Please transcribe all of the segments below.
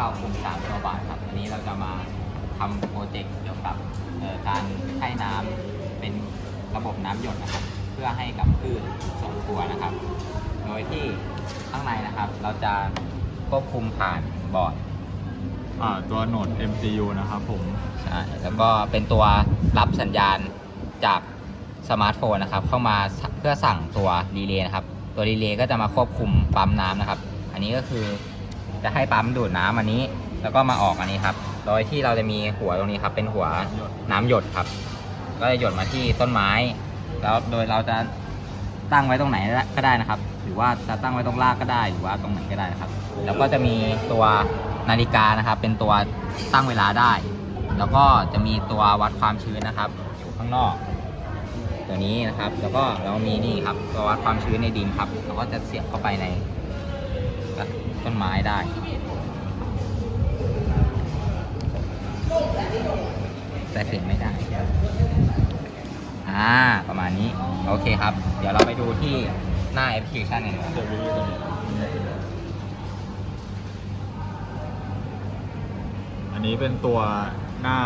เรากลุ่มสามตัวบาทครับวันนี้เราจะมาทำโปรเจกต์เกี่ยวกับเอ่อการให้น้ำเป็นระบบน้ำหยดนะครับ เพื่อให้กับพืชสวนครัวนะครับ โดยที่ข้างในนะครับ เราจะควบคุมผ่านบอร์ดอ่าตัวโหนด MCU นะครับผมใช่แล้วก็เป็นตัวรับสัญญาณจากสมาร์ทโฟนนะครับ เข้ามาเพื่อสั่งตัวรีเลย์นะครับ ตัวรีเลย์ก็จะมาควบคุมปั๊มน้ำนะครับ อันนี้ก็คือ จะให้ปั๊มดูดน้ำอันนี้ แล้วก็มาออกอันนี้ครับ โดยที่เราจะมีหัวตรงนี้ครับ เป็นหัวน้ำหยดครับ ก็จะหยดมาที่ต้นไม้ แล้วโดยเราจะตั้งไว้ตรงไหนก็ได้นะครับ หรือว่าจะตั้งไว้ตรงรากก็ได้ หรือว่าตรงไหนก็ได้นะครับ แล้วก็จะมีตัวนาฬิกานะครับ เป็นตัวตั้งเวลาได้ แล้วก็จะมีตัววัดความชื้นนะครับ อยู่ข้างนอก ตัวนี้นะครับ แล้วก็เรามีนี่ครับตัววัดความชื้นในดินครับ เราก็จะเสียบเข้าไปใน ต้นไม้ได้แต่เสียบไม่ได้ อ่า ประมาณนี้ โอเคครับ เดี๋ยวเราไปดูที่หน้าแอปพลิเคชันกันดีกว่าเดี๋ยอันนี้เป็นตัวหน้า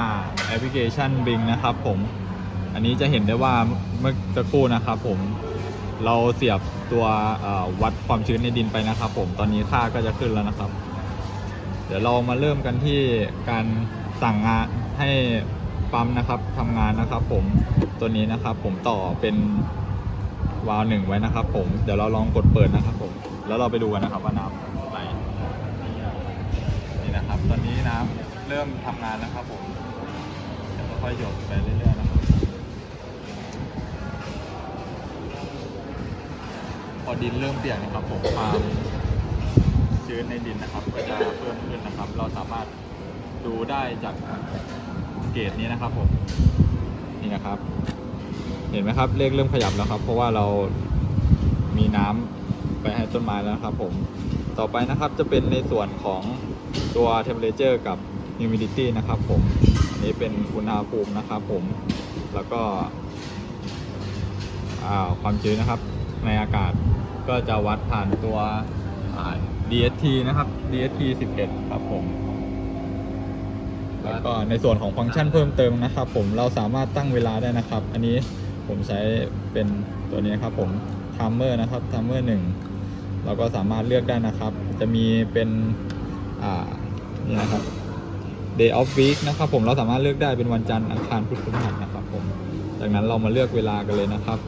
แอปพลิเคชัน Bing นะครับผม อันนี้จะเห็นได้ว่าเมื่อสักครู่นะครับผม เราเสียบตัววัดความชื้นในดินไปนะครับ ผมตอนนี้ค่าก็จะขึ้นแล้วนะครับ เดี๋ยวเรามาเริ่มกันที่การสั่งงานให้ปั๊มนะครับทำงานนะครับ ผมตัวนี้นะครับ ผมต่อเป็นวาล์วหนึ่งไว้นะครับ ผมเดี๋ยวเราลองกดเปิดนะครับ ผมแล้วเราไปดูกันนะครับว่าน้ำไหลนี่นะครับ ตอนนี้น้ำเริ่มทำงานนะครับผมเดี๋ยวค่อยๆหยดไปเรื่อยๆนะครับ ดินเริ่มเปียกนะครับผมความชื้นในดินนะครับ ก็จะเพิ่มขึ้นนะครับ เราสามารถดูได้จากเกจนี้นะครับผมนี่นะครับ เห็นไหมครับเลขเริ่มขยับแล้วครับ เพราะว่าเรามีน้ำไปให้ต้นไม้แล้วครับผมต่อไปนะครับจะเป็นในส่วนของตัว temperature กับ humidity นะครับผมอันนี้เป็นอุณหภูมินะครับผมแล้วก็ความชื้นนะครับ ในอากาศ ก็จะวัดผ่านตัว DST นะครับ DST 11 ครับผม แล้วก็ในส่วนของฟังก์ชันเพิ่มเติมนะครับ ผมเราสามารถตั้งเวลาได้นะครับ อันนี้ผมใช้เป็นตัวนี้ครับผมท i มเมอร์นะครับท i มเมอร์หนึ่งเราก็สามารถเลือกได้นะครับ จะมีเป็นอ่านี่นะครับ day of week นะครับ ผมเราสามารถเลือกได้เป็นวันจันทร์อังคารพุธพฤหัสนะครับ ผม จากนั้นเรามาเลือกเวลากันเลยนะครับ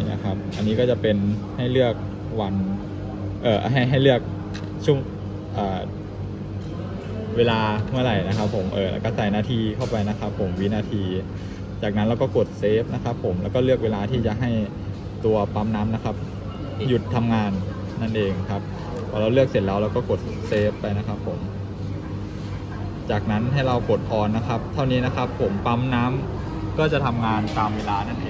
นี่นะครับ อันนี้ก็จะเป็นให้เลือกวันเออให้ให้เลือกช่วงอ่าเวลาเมื่อไหร่นะครับ ผมเออแล้วก็ใส่นาทีเข้าไปนะครับ ผมวินาที จากนั้นเราก็กดเซฟนะครับ ผมแล้วก็เลือกเวลาที่จะให้ตัวปั๊มน้ำนะครับ หยุดทำงานนั่นเองครับพอเราเลือกเสร็จแล้วเราก็กดเซฟไปนะครับ ผม จากนั้นให้เรากดออนนะครับ เท่านี้นะครับ ผมปั๊มน้ำก็จะทำงานตามเวลานั่นเอง